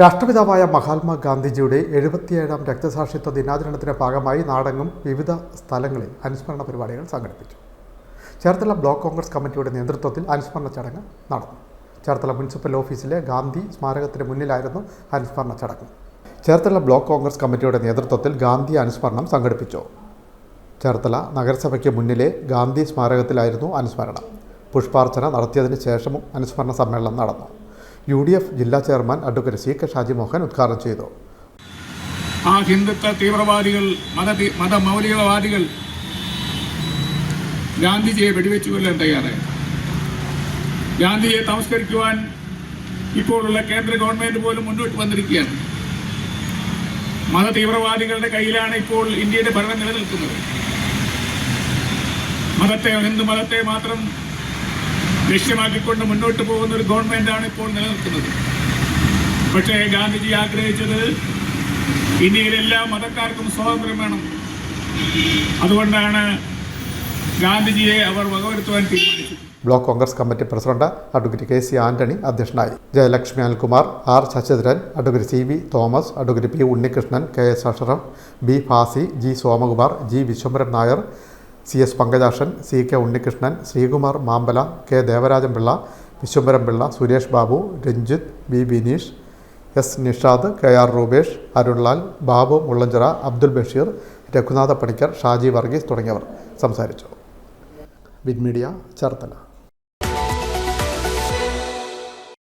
രാഷ്ട്രപിതാവായ മഹാത്മാഗാന്ധിജിയുടെ എഴുപത്തിയേഴാം രക്തസാക്ഷിത്വ ദിനാചരണത്തിന്റെ ഭാഗമായി നാടെങ്ങും വിവിധ സ്ഥലങ്ങളിൽ അനുസ്മരണ പരിപാടികൾ സംഘടിപ്പിച്ചു. ചേർത്തല ബ്ലോക്ക് കോൺഗ്രസ് കമ്മിറ്റിയുടെ നേതൃത്വത്തിൽ അനുസ്മരണ ചടങ്ങ് നടന്നു. ചേർത്തല മുനിസിപ്പൽ ഓഫീസിലെ ഗാന്ധി സ്മാരകത്തിന് മുന്നിലായിരുന്നു അനുസ്മരണ ചടങ്ങ്. ചേർത്തല ബ്ലോക്ക് കോൺഗ്രസ് കമ്മിറ്റിയുടെ നേതൃത്വത്തിൽ ഗാന്ധി അനുസ്മരണം സംഘടിപ്പിച്ചു. ചേർത്തല നഗരസഭയ്ക്ക് മുന്നിലെ ഗാന്ധി സ്മാരകത്തിലായിരുന്നു അനുസ്മരണം. പുഷ്പാർച്ചന നടത്തിയതിന് ശേഷവും അനുസ്മരണ സമ്മേളനം നടന്നു. യു ഡി എഫ് ജില്ലാ chairman advocate C K Shaji Mohan ഉദ്ഘാടനം ചെയ്തു. ആ ഹിന്ദുത്വ തീവ്രവാദികൾ മത മതമൗലികവാദികൾ ഗാന്ധിജിയെ വെടിവെച്ചു കൊല്ലാൻ തയ്യാറായി. ഗാന്ധിജിയെ തമസ്കരിക്കുവാൻ ഇപ്പോഴുള്ള കേന്ദ്ര ഗവൺമെന്റ് പോലും മുന്നോട്ട് വന്നിരിക്കുകയാണ്. മത തീവ്രവാദികളുടെ കയ്യിലാണ് ഇപ്പോൾ ഇന്ത്യയുടെ ഭരണം നിലനിൽക്കുന്നത്. മതത്തെ ഹിന്ദു മതത്തെ മാത്രം ലക്ഷ്യമാക്കിക്കൊണ്ട് മുന്നോട്ട് പോകുന്ന ഒരു ഗവൺമെന്റാണ് ഇപ്പോൾ നിലനിൽക്കുന്നത്. പക്ഷേ ഗാന്ധിജി ആഗ്രഹിച്ചത് ഇന്ത്യയിലെല്ലാ മതക്കാർക്കും സ്വാതന്ത്ര്യം വേണം. അതുകൊണ്ടാണ് ഗാന്ധിജിയെ അവർ വകവരുത്തുവാൻ തീരുമാനിച്ചത്. Block Congress committee president advocate K C Antony അധ്യക്ഷനായി. Jayalakshmi Anilkumar R Sasidharan advocate C V Thomas advocate P Unnikrishnan K S Ashraf B Fasi G Somakumar G Viswambharan Nair C S Pankajakshan C K Unnikrishnan Sreekumar Mampala K Devarajan Pillai Viswambharan Pillai Suresh Babu Ranjith B Bineesh S Nishad K R Roopesh Arunlal Babu Mullanchira Abdul Basheer Raghunatha Panicker Shaji Varghese തുടങ്ങിയവർ സംസാരിച്ചു. വിൻമീഡിയ ചേർത്തല.